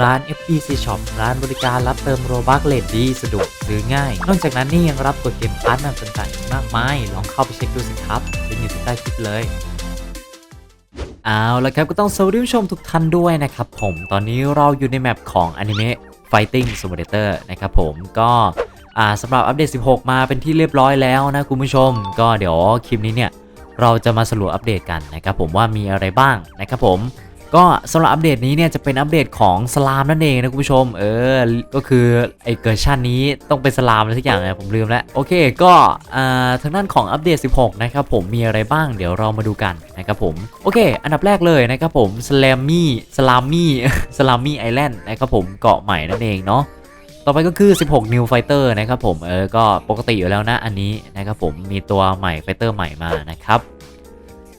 ร้าน FPC Shop ร้านบริการรับเติมโรบักเลดดีสะดวกซื้อง่าย นอกจากนั้นนี่ยังรับกดเกมพาร์ทนำต่างๆอีกมากมาย ลองเข้าไปเช็คดูสิครับลิงก์อยู่ที่ใต้คลิปเลยเอาละครับก็ต้องสวัสดีผู้ชมทุกท่านด้วยนะครับผมตอนนี้เราอยู่ในแมปของ Anime Fighting Simulator นะครับผมก็สำหรับอัปเดต 16 มาเป็นที่เรียบร้อยแล้วนะคุณผู้ชม ก็เดี๋ยวคลิปนี้เนี่ยเราจะมาสรุปอัปเดตกันนะครับผมว่ามีอะไรบ้างนะครับผม ก็สำหรับอัปเดตนี้เนี่ยจะเป็นอัปเดตของสลามนั่นเองนะคุณผู้ชม เออ ก็คือไอเกิร์ชันนี้ต้องเป็นสลามอะไรสักอย่างนะผมลืมแล้ว โอเค ก็อ่าทางด้านของอัปเดต 16 นะครับผมมีอะไรบ้างเดี๋ยวเรามาดูกันนะครับผม โอเค อันดับแรกเลยนะครับผมสลามมี่สลามมี่สลามมี่ไอแลนด์นะครับผมเกาะใหม่นั่นเองเนาะต่อไปก็คือ 16 New Fighter นะครับผม เออ ก็ปกติอยู่แล้วนะอันนี้นะครับผม มีตัวใหม่ Fighter ใหม่มานะครับ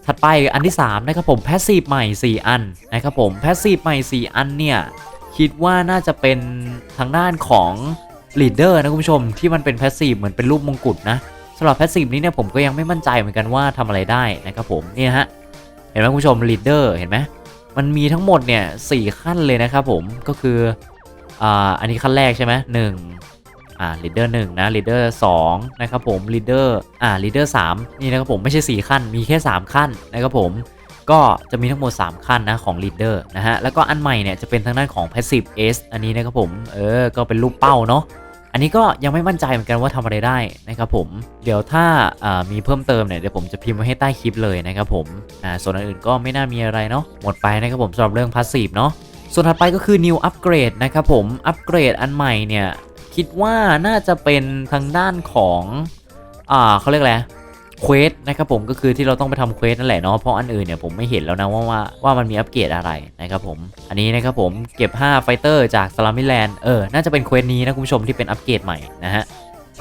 ถัดไปอันที่3นะครับผม Passive ใหม่ 4 อันนะครับผม Passive ใหม่ 4 อันเนี่ยคิดว่าน่าจะเป็นทางด้านของ Leader นะคุณผู้ชมที่มันเป็น Passive เหมือนเป็นรูปมงกุฎนะสำหรับ Passive นี้เนี่ยผมก็ยังไม่มั่นใจเหมือนกันว่าทำอะไรได้นะครับผมนี่ฮะเห็นไหมคุณผู้ชม Leader เห็นไหมมันมีทั้งหมดเนี่ยสขั้นเลยนะครับผมก็คืออ่าอันนี้ขั้นแรกใช่ไหมหนึ่ง อ่า leader หนึ่งนะ leader สองนะครับผม leader อ่า leader สามนี่นะครับผมไม่ใช่ 4 ขั้น มีแค่ 3 ขั้นนะครับผมก็จะมีทั้งหมด 3 ขั้นนะของ leader นะฮะ แล้วก็อันใหม่เนี่ยจะเป็นทางด้านของ passive s อันนี้นะครับผม เออ ก็เป็นรูปเป้าเนาะ อันนี้ก็ยังไม่มั่นใจเหมือนกันว่าทำอะไรได้นะครับผม เดี๋ยวถ้าามีเพิ่มเติมเนี่ยเดี๋ยวผมจะพิมพ์ไว้ให้ใต้คลิปเลยนะครับผม อ่า ส่วนอื่นก็ไม่น่ามีอะไรเนาะ หมดไปนะครับผมสำหรับเรื่อง passive เนาะ ส่วนถัดไปก็คือ new upgrade นะครับผม อัปเกรดอันใหม่เนี่ย คิดว่าน่าจะเป็นทางด้านของ อ่าเขาเรียกอะไรเควสนะครับผมก็คือที่เราต้องไปทำเควสนั่นแหละเนาะเพราะอันอื่นเนี่ยผมไม่เห็นแล้วนะว่าว่าว่ามันมีอัปเกรดอะไรนะครับผมอันนี้นะครับผมเก็บ 5 ไฟเตอร์จากสลามิแลนด์เออน่าจะเป็นเควสนี้นะคุณผู้ชมที่เป็นอัปเกรดใหม่นะฮะ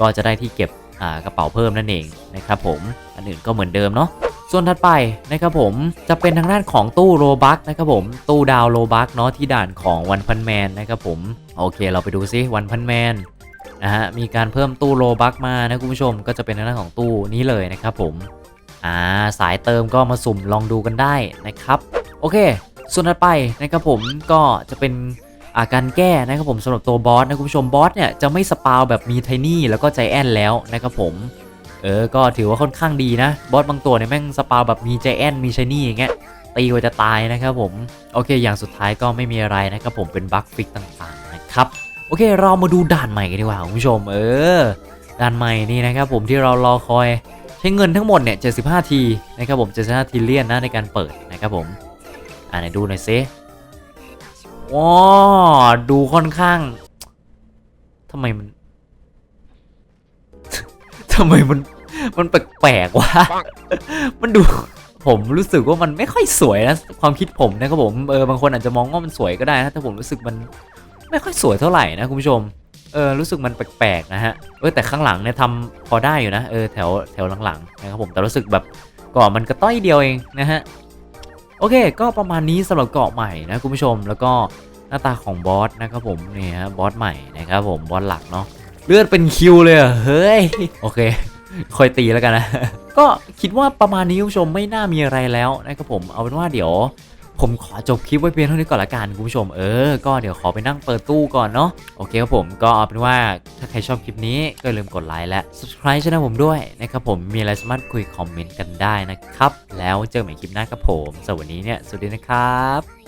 ก็จะได้ที่เก็บอ่ากระเป๋าเพิ่มนั่นเองนะครับผมอันอื่นก็เหมือนเดิมเนาะส่วนถัดไปนะครับผมจะเป็นทางด้านของตู้โรบักนะครับผมตู้ดาวโรบักเนาะที่ด่านของวันพันแมนนะครับผมโอเคเราไปดูซิวันพันแมน นะฮะมีการเพิ่มตู้โรบักมานะคุณผู้ชมก็จะเป็นทางด้าของตู้นี้เลยนะครับผมอ่าสายเติมก็มาสุ่มลองดูกันได้นะครับโอเค ส่วนถัดไปนะครับผมก็จะเป็นอาการแก้นะครับผมสำหรับตัวบอสนะคุณผู้ชมบอสเนี่ยจะไม่สปาวแบบมีไทนี่แล้วก็ใจแอนแล้วนะครับผมเออก็ถือว่าค่อนข้างดีนะบอสบางตัวเนี่ยแม่งสปาวแบบมีใจแอนมีชนี่อย่างเงี้ยตีกว่าจะตายนะครับผมโอเค อย่างสุดท้ายก็ไม่มีอะไรนะครับผมเป็นบั๊กฟิกต่างๆนะครับ โอเค เรามาดูด่านใหม่กันดีกว่าคุณผู้ชม เออ ด่านใหม่นี่นะครับผมที่เรารอคอยใช้เงินทั้งหมดเนี่ย 75 ทีนะครับผม75ทีเลียนนะในการเปิดนะครับผม อ่าไหนดูหน่อยซิว้าดูค่อนข้างทำไมมันทำไมมันมันแปลกๆวะ มันดูผมรู้สึกว่ามันไม่ค่อยสวยนะ ความคิดผมนะครับผมเออบางคนอาจจะมองว่ามันสวยก็ได้นะแต่ผมรู้สึกมัน ไม่ค่อยสวยเท่าไหร่นะคุณผู้ชม เออรู้สึกมันแปลกๆนะฮะ เออแต่ข้างหลังเนี่ยทำพอได้อยู่นะ เออแถวแถวหลังๆนะครับผมแต่รู้สึกแบบเกาะมันกระต้อยเดียวเองนะฮะ โอเค ก็ประมาณนี้สำหรับเกาะใหม่นะคุณผู้ชมแล้วก็หน้าตาของบอสนะครับผมนี่ฮะบอสใหม่นะครับผมบอสหลักเนาะเลือดเป็นคิวเลยเฮ้ยโอเคคอยตีแล้วกันนะ ก็คิดว่าประมาณนี้คุณผู้ชมไม่น่ามีอะไรแล้วนะครับผมเอาเป็นว่าเดี๋ยว ผมขอจบคลิปไว้เพียงเท่านี้ก่อนละกันคุณผู้ชมเออก็เดี๋ยวขอไปนั่งเปิดตู้ก่อนเนาะโอเคครับผมก็เอาเป็นว่าถ้าใครชอบคลิปนี้ก็อย่าลืมกดไลค์และ subscribe ช่องผมด้วยนะครับผมมีอะไรสามารถคุยคอมเมนต์กันได้นะครับ แล้วเจอกันใหม่คลิปหน้าครับผมสำหรับวันนี้เนี่ยสวัสดีนะครับ